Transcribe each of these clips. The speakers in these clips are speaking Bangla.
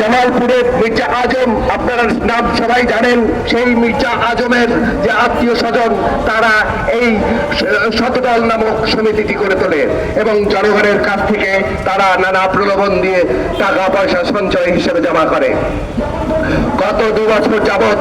জামালপুরের মির্জা আজম, আপনারা নাম সবাই জানেন, সেই মির্জা আজমের যে আত্মীয় স্বজন, তারা এই শতদল নামক সমিতিটি করে তোলে এবং জনগণের কাছ থেকে তারা নানা প্রলোভন দিয়ে টাকা পয়সা সঞ্চয় হিসেবে জমা করে। গত দু বছর যাবৎ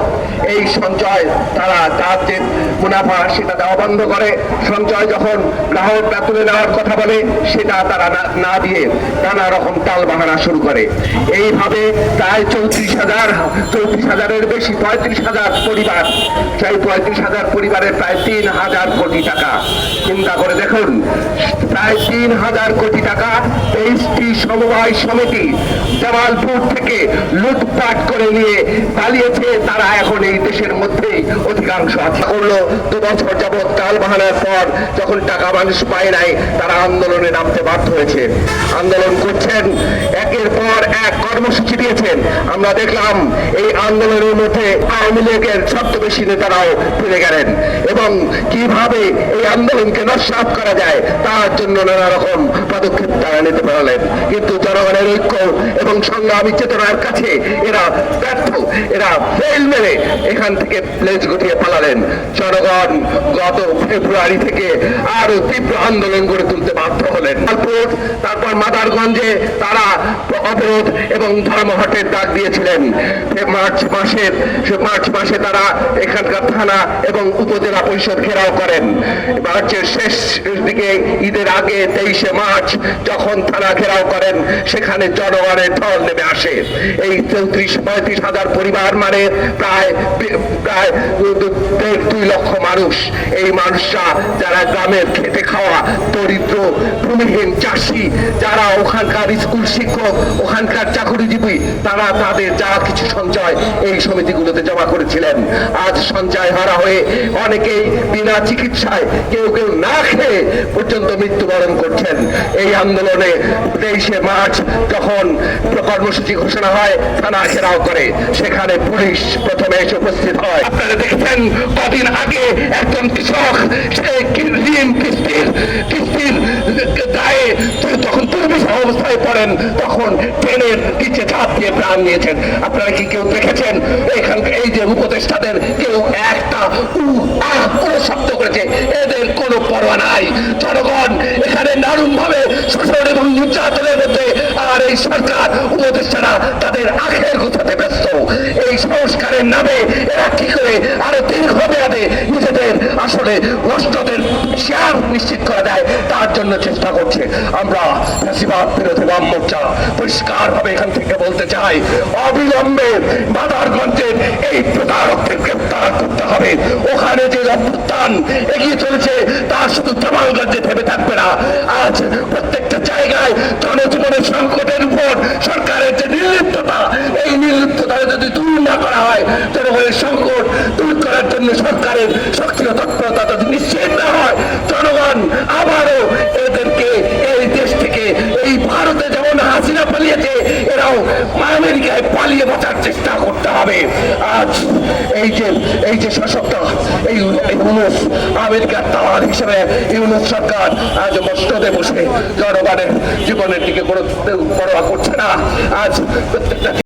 এই সঞ্চয় তারা তার যে মুনাফা সেটা দেওয়া বন্ধ করে। সঞ্চয় যখন গ্রাহক বেতনে নেওয়ার কথা বলে, সেটা তারা না- দিয়ে নানা রকম টাল বাহানা শুরু করে। এইভাবে প্রায় চৌত্রিশ হাজার, চৌত্রিশ হাজারের বেশি পঁয়ত্রিশ হাজার পরিবার, সেই পঁয়ত্রিশ হাজার পরিবারের প্রায় তিন হাজার কোটি টাকা। চিন্তা করে দেখুন, প্রায় তিন হাজার কোটি টাকা তেইশটি সমবায় সমিতি জামালপুর থেকে লুটপাট করে নিয়ে পালিয়েছে তারা এখন এই দেশের অধিকাংশ আছে করল। দু বছর যাবৎ কাল বাহানার পর যখন টাকা মানুষ পায় নাই, তারা আন্দোলনে নামতে বাধ্য হয়েছে। আন্দোলন করছেন, একের পর এক কর্মসূচি দিয়েছেন। আমরা দেখলাম, এই আন্দোলনের মধ্যে আওয়ামী লীগের ছদ্মবেশী নেতারাও ফিরে গেলেন। এবং কীভাবে এই আন্দোলনকে নস্বাত করা যায়, তার জন্য নানা রকম পদক্ষেপ তারা নিতে পারলেন। কিন্তু জনগণের ঐক্য এবং সংগ্রামী চেতনার কাছে এরা ব্যর্থ। এরা ফেল মেরে এখান থেকে প্লেজ গুটিয়ে পালালেন জনগণ গত ফেব্রুয়ারি থেকে আরও তীব্র আন্দোলন গড়ে তুলতে বাধ্য হলেন। তারপর তারপর মাদারগঞ্জে তারা অবরোধ এবং ধর্মঘটের ডাক দিয়েছিলেন। মার্চ মাসের মার্চ মাসে তারা এখানকার থানা এবং উপজেলা পরিষদ ঘেরাও করেন। মার্চের শেষ দিকে, ঈদের আগে তেইশে মার্চ যখন থানা ঘেরাও করেন, সেখানে জনগণের ঢল নেমে আসে। এই চৌত্রিশ পঁয়ত্রিশ হাজার পরিবার মানে প্রায় প্রায় দুই লক্ষ মানুষ। এই মানুষরা যারা গ্রামের খেতে খাওয়া, দরিদ্র ভূমিহীন চাষি, যারা ওখানকার স্কুল শিক্ষক, ওখানকার চাকরিজীবী, তারা তাদের যা কিছু সঞ্চয় এই সমিতিগুলোতে জমা করেছিলেন। আজ সঞ্চয় হারা হয়ে অনেকেই বিনা চিকিৎসায় কেউ কেউ না খেয়ে পর্যন্ত মৃত্যুবরণ করছেন। এই আন্দোলনে তেইশে মার্চ যখন কর্মসূচি ঘোষণা হয়, থানা ঘেরাও করে, সেখানে পুলিশ প্রথমে এসে উপস্থিত হয়। আপনারা দেখেছেন কদিন আগে একজন কৃষক, সে ঋণ কিস্তির কিস্তির গায়ে যখন দুর্বিষ অবস্থায় পড়েন। তখন ট্রেনের নিচে ঝাঁপ দিয়ে প্রাণ নিয়েছেন। আপনারা কি কেউ দেখেছেন? এখানকার এই যে উপদেষ্টাদের কেউ একটা করে শব্দ করেছে। এদের কোনো পরোয়া নাই। জনগণ এখানে নারুম ভাবে শোষণ এবং নির্যাতনের মধ্যে। আর এই সরকার, উপদেষ্টারা তাদের আখের গোছাতে ব্যস্ত। এই সংস্কারের নামে এরা কি করে আরও দীর্ঘমেয়াদে নিজেদের আসলে নষ্টদের শেয়ার নিশ্চিত করা যায়, তার জন্য চেষ্টা করছে। আমরা ফ্যাসিবাদ বিরোধী বাম মোর্চা পরিষ্কার ভাবে এখান থেকে বলতে চাই, অবিলম্বে মাদারগঞ্জের এই প্রতারককে গ্রেপ্তার করতে হবে। ওখানে যে অভ্যুত্থান এগিয়ে চলেছে, তা শুধু জামালগঞ্জে থেমে থাকবে না। আজ প্রত্যেকটা জায়গায় জনজীবনের সংকটের উপর সরকারের যে নির্লিপ্ততা, এই নির্লিপ্ততা যদি দূর না করা হয় জনগণের সংকট দূর করার জন্য সরকারের সক্রিয় তৎপরতা যদি নিশ্চিত না হয় জনগণ, আবারও এদেরকে এই দেশ থেকে, এই ভারতে যেমন হাসিনা পালিয়েছে, এরাও আমেরিকায় পালিয়ে বাঁচার চেষ্টা করতে হবে। আজ এই যে এই যে শাসকটা এই ইউনুস, আমেরিকার দালাল হিসেবে ইউনুস সরকার আজ মস্তদে বসে জনগণের জীবনের দিকে কোনো পরোয়া করছে না। আজ প্রত্যেকটা